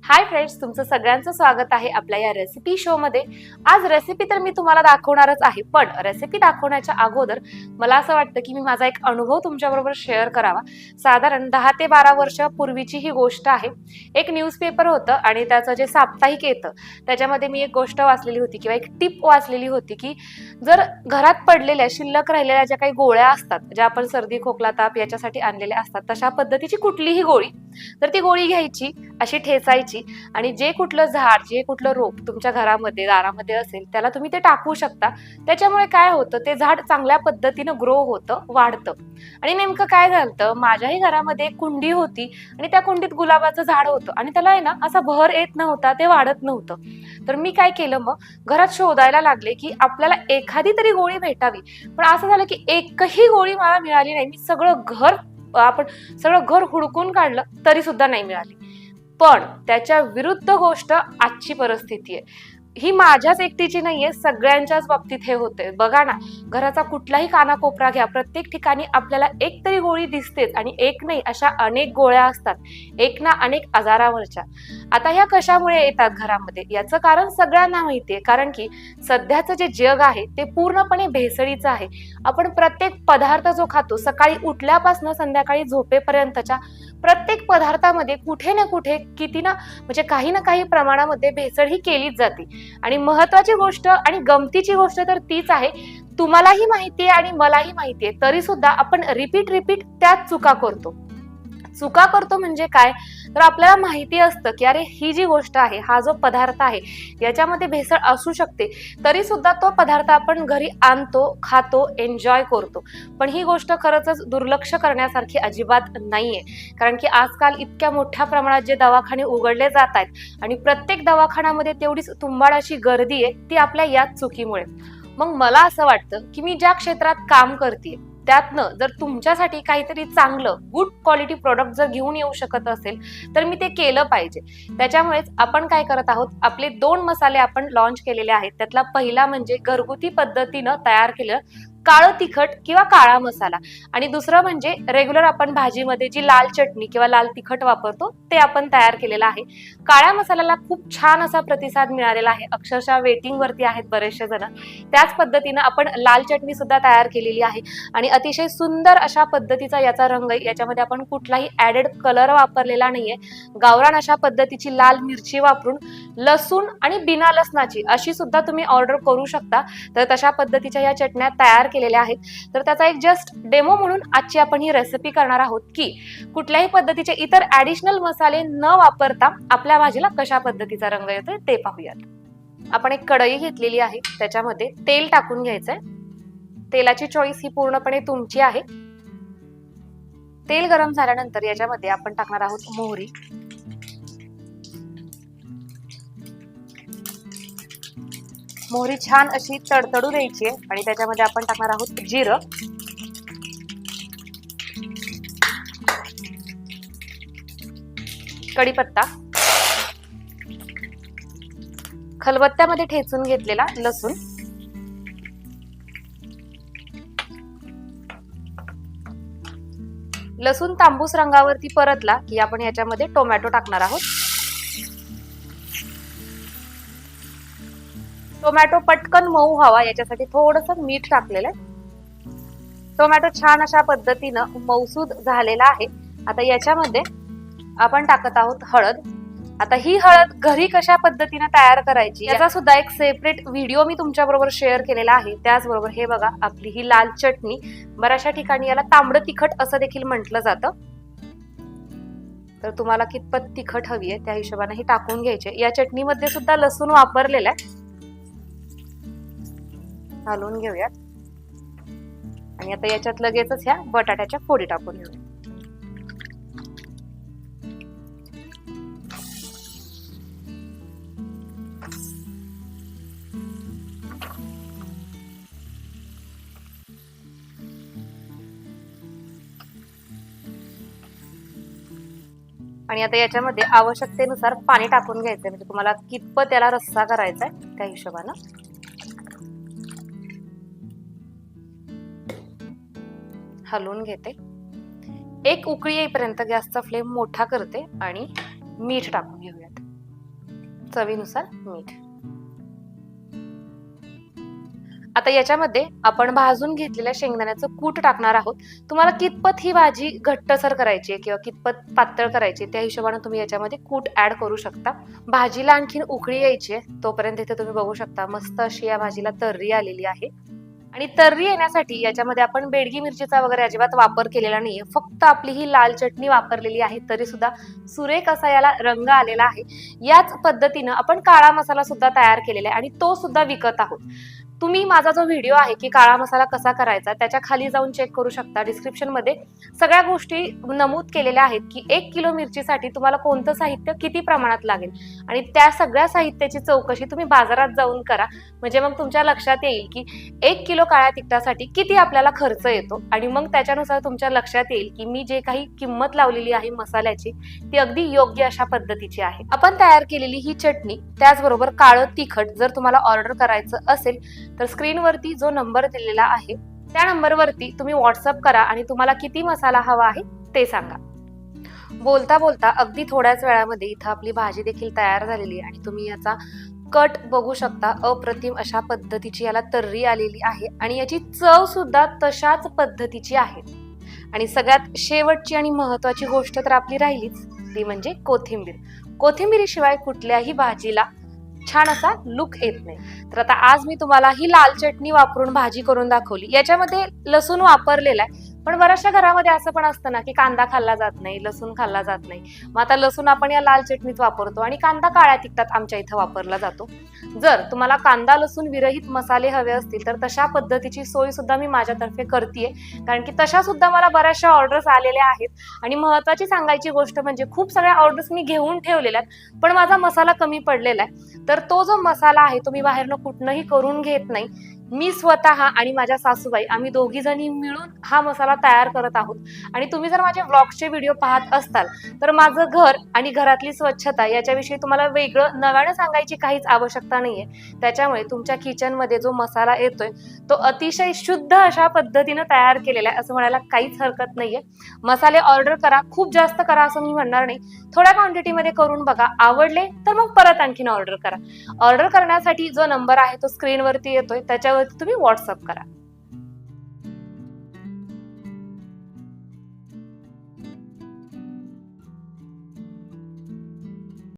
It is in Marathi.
हाय फ्रेंड्स तुमचं सगळ्यांचं स्वागत आहे आपल्या या रेसिपी शो मध्ये. आज रेसिपी तर मी तुम्हाला दाखवणारच आहे पण रेसिपी दाखवण्याच्या अगोदर मला असं वाटतं की मी माझा एक अनुभव तुमच्याबरोबर शेअर करावा. साधारण दहा ते बारा वर्षापूर्वीची ही गोष्ट आहे. एक न्यूजपेपर होतं आणि त्याचं जे साप्ताहिक येतं त्याच्यामध्ये मी एक गोष्ट वाचलेली होती किंवा एक टिप वाचलेली होती की जर घरात पडलेल्या शिल्लक राहिलेल्या ज्या काही गोळ्या असतात ज्या आपण सर्दी खोकला ताप याच्यासाठी आणलेल्या असतात तशा पद्धतीची कुठलीही गोळी तर ती गोळी घ्यायची. अशी ठेचायची आणि जे कुठलं झाड जे कुठलं रोप तुमच्या घरामध्ये दारामध्ये असेल त्याला तुम्ही ते टाकू शकता. त्याच्यामुळे काय होतं ते झाड चांगल्या पद्धतीनं ग्रो होतं वाढतं. आणि नेमकं काय झालं माझ्याही घरामध्ये एक कुंडी होती आणि त्या कुंडीत गुलाबाचं झाड होतं आणि त्याला आहे ना असा भर येत नव्हता ते वाढत नव्हतं. तर मी काय केलं मग घरात शोधायला लागले की आपल्याला एखादी तरी गोळी भेटावी. पण असं झालं की एकही गोळी मला मिळाली नाही. मी सगळं घर आपण सगळं घर हुडकून काढलं तरी सुद्धा नाही मिळाली. पण त्याच्या विरुद्ध गोष्ट आजची परिस्थिती आहे. ही माझ्याच एकटीची नाहीये सगळ्यांच्याच बाबतीत हे होते बघा ना घराचा कुठलाही कानाकोपरा घ्या. प्रत्येक ठिकाणी आपल्याला एक तरी गोळी दिसतेच आणि एक नाही अशा अनेक गोळ्या असतात. एक ना अनेक आजारावरच्या. आता ह्या कशामुळे येतात घरामध्ये? याचं कारण सगळ्यांना माहितीये. कारण की सध्याचं जे जग आहे ते पूर्णपणे भेसळीचं आहे. आपण प्रत्येक पदार्थ जो खातो सकाळी उठल्यापासून संध्याकाळी झोपेपर्यंतच्या प्रत्येक पदार्थामध्ये कुठे ना कुठे किती ना म्हणजे काही ना काही प्रमाणामध्ये भेसळ ही केलीच जाते. आणि महत्वाची गोष्ट आणि गमतीची गोष्ट तर तीच आहे. तुम्हालाही माहिती आहे आणि मलाही माहिती आहे तरी सुद्धा आपण रिपीट रिपीट त्याच चुका करतो. चुका करतो म्हणजे काय? तर आपल्याला माहिती असतं की अरे ही जी गोष्ट आहे हा जो पदार्थ आहे याच्यामध्ये भेसळ असू शकते. तरी सुद्धा तो पदार्थ आपण घरी आणतो खातो एन्जॉय करतो. पण ही गोष्ट खरंच दुर्लक्ष करण्यासारखी अजिबात नाहीये. कारण की आजकाल इतक्या मोठ्या प्रमाणात जे दवाखाने उघडले जात आहेत आणि प्रत्येक दवाखान्यामध्ये तेवढीच तुंबाड अशी गर्दी आहे ती आपल्या याच चुकीमुळे. मग मला असं वाटतं की मी ज्या क्षेत्रात काम करते त्यातनं जर तुमच्यासाठी काहीतरी चांगलं गुड क्वालिटी प्रोडक्ट जर घेऊन येऊ शकत असेल तर मी ते केलं पाहिजे. त्याच्यामुळेच आपण काय करत आहोत आपले दोन मसाले आपण लॉन्च केलेले आहेत. त्यातला पहिला म्हणजे घरगुती पद्धतीनं तयार केलं. काळं तिखट किंवा काळा मसाला. आणि दुसरं म्हणजे रेग्युलर आपण भाजीमध्ये जी लाल चटणी किंवा लाल तिखट वापरतो ते आपण तयार केलेलं आहे. काळ्या मसाल्याला खूप छान असा प्रतिसाद मिळालेला आहे. अक्षरशः वेटिंग वरती आहेत बरेचसे जण. त्याच पद्धतीनं आपण लाल चटणी सुद्धा तयार केलेली आहे. आणि अतिशय सुंदर अशा पद्धतीचा याचा रंग याच्यामध्ये आपण कुठलाही ऍडेड कलर वापरलेला नाहीये. गावरान अशा पद्धतीची लाल मिरची वापरून लसूण आणि बिना लसणाची अशी सुद्धा तुम्ही ऑर्डर करू शकता. तर तशा पद्धतीच्या या चटण्या तयार केलेल्या आहेत. तर त्याचा एक जस्ट डेमो म्हणून आजची आपण ही रेसिपी करणार आहोत की कुठल्याही पद्धतीचे इतर ऍडिशनल मसाले न वापरता आपल्या भाजीला कशा पद्धतीचा रंग येतोय ते पाहूयात. आपण एक कढई घेतलेली आहे त्याच्यामध्ये तेल टाकून घ्यायचंय. तेलाची चॉईस ही पूर्णपणे तुमची आहे. तेल गरम झाल्यानंतर याच्यामध्ये आपण टाकणार आहोत मोहरी. मोहरी छान अशी तडतडू द्यायची आहे. आणि त्याच्यामध्ये आपण टाकणार आहोत जिरं. कढीपत्ता. खलबत्त्यामध्ये ठेचून घेतलेला लसूण. लसूण तांबूस रंगावरती परतला की आपण याच्यामध्ये टोमॅटो टाकणार आहोत. टोमॅटो पटकन मऊ व्हावा याच्यासाठी थोडस मीठ टाकलेलं आहे. टोमॅटो छान अशा पद्धतीनं मौसूद झालेला आहे. आता याच्यामध्ये आपण टाकत आहोत हळद. आता ही हळद घरी कशा पद्धतीने तयार करायची याचा सुद्धा एक सेपरेट व्हिडिओ मी तुमच्या बरोबर शेअर केलेला आहे. त्याचबरोबर हे बघा आपली ही लाल चटणी. बऱ्याचशा ठिकाणी याला तांबडं तिखट असं देखील म्हटलं जातं. तर तुम्हाला कितपत तिखट हवी आहे त्या हिशोबाने ही टाकून घ्यायचे. या चटणीमध्ये सुद्धा लसूण वापरलेला आहे. घालून घेऊयात. आणि आता याच्यात लगेचच ह्या बटाट्याच्या फोडी टाकून घेऊया. आणि आता याच्यामध्ये आवश्यकतेनुसार पाणी टाकून घ्यायचं म्हणजे तुम्हाला कितपत त्याला रस्सा करायचा आहे त्या हिशोबानं. हलवून घेते. एक उकळी येईपर्यंत गॅसचा फ्लेम मोठा करते आणि मीठ टाकून घेऊयात. चवीनुसार मीठ. आता याच्यामध्ये आपण भाजून घेतलेल्या शेंगदाण्याचं कूट टाकणार आहोत. तुम्हाला कितपत ही भाजी घट्टसर करायची आहे किंवा कितपत पातळ करायची आहे, त्या हिशोबाने तुम्ही याच्यामध्ये कूट ऍड करू शकता. भाजीला आणखीन उकळी यायची आहे तोपर्यंत इथे तुम्ही बघू शकता मस्त अशी या भाजीला तर्री आलेली आहे. आणि तर्री येण्यासाठी याच्यामध्ये आपण बेडगी मिरचीचा वगैरे अजिबात वापर केलेला नाहीये. फक्त आपली ही लाल चटणी वापरलेली आहे तरी सुद्धा सुरेख असा याला रंग आलेला आहे. याच पद्धतीनं आपण काळा मसाला सुद्धा तयार केलेला आहे आणि तो सुद्धा विकत आहोत. तुम्ही माझा जो व्हिडिओ आहे की काळा मसाला कसा करायचा त्याच्याखाली जाऊन चेक करू शकता. डिस्क्रिप्शनमध्ये सगळ्या गोष्टी नमूद केलेल्या आहेत की एक किलो मिरचीसाठी तुम्हाला कोणतं साहित्य किती प्रमाणात लागेल? आणि त्या सगळ्या साहित्याची चौकशी तुम्ही बाजारात जाऊन करा. म्हणजे मग तुमच्या लक्षात येईल की एक किलो काळ्या तिखटासाठी किती आपल्याला खर्च येतो? आणि मग त्याच्यानुसार तुमच्या लक्षात येईल की मी जे काही किंमत लावलेली आहे मसाल्याची ती अगदी योग्य अशा पद्धतीची आहे. आपण तयार केलेली ही चटणी त्याचबरोबर काळं तिखट जर तुम्हाला ऑर्डर करायचं असेल तर स्क्रीनवरती जो नंबर दिलेला आहे त्या नंबरवरती तुम्ही व्हॉट्सअप करा आणि तुम्हाला किती मसाला हवा आहे ते सांगा. बोलता बोलता अगदी थोड्याच वेळामध्ये इथं आपली भाजी देखील तयार झालेली आहे आणि तुम्ही याचा कट बघू शकता. अप्रतिम अशा पद्धतीची याला तर्री आलेली आहे आणि याची चव सुद्धा तशाच पद्धतीची आहे. आणि सगळ्यात शेवटची आणि महत्वाची गोष्ट तर आपली राहिलीच ती म्हणजे कोथिंबीर. कोथिंबीरीशिवाय कुठल्याही भाजीला छान असा लुक येत नाही. तर आता आज मी तुम्हाला ही लाल चटणी वापरून भाजी करून दाखवली. याच्यामध्ये लसूण वापरलेला आहे. पण बऱ्याचशा घरामध्ये असं पण असतं ना की कांदा खाल्ला जात नाही लसूण खाल्ला जात नाही. मग आता लसूण आपण या लाल चटणीत वापरतो आणि कांदा काळ्या तिखटात आमच्या इथं वापरला जातो. जर तुम्हाला कांदा लसूण विरहित मसाले हवे असतील तर तशा पद्धतीची सोय सुद्धा मी माझ्यातर्फे करते कारण की तशा सुद्धा मला बऱ्याचशा ऑर्डर्स आलेल्या आहेत. आणि महत्वाची सांगायची गोष्ट म्हणजे खूप सगळ्या ऑर्डर्स मी घेऊन ठेवलेल्या आहेत पण माझा मसाला कमी पडलेला आहे. तर तो जो मसाला आहे तो मी बाहेरनं कुठनंही करून घेत नाही. मी स्वतः आणि माझ्या सासूबाई आम्ही दोघी जणी मिळून हा मसाला तयार करत आहोत. आणि तुम्ही जर माझे व्लॉग्सचे व्हिडिओ पाहत असताल तर माझं घर आणि घरातली स्वच्छता याच्याविषयी तुम्हाला वेगळं नव्यानं सांगायची काहीच आवश्यकता नाहीये. त्याच्यामुळे तुमच्या किचनमध्ये जो मसाला येतोय तो अतिशय शुद्ध अशा पद्धतीनं तयार केलेला आहे असं म्हणायला काहीच हरकत नाहीये. मसाले ऑर्डर करा खूप जास्त करा असं मी म्हणणार नाही. थोड्या क्वांटिटीमध्ये करून बघा आवडले तर मग परत आणखीन ऑर्डर करा. ऑर्डर करण्यासाठी जो नंबर आहे तो स्क्रीनवरती येतोय तुम्ही व्हॉट्सअप करा.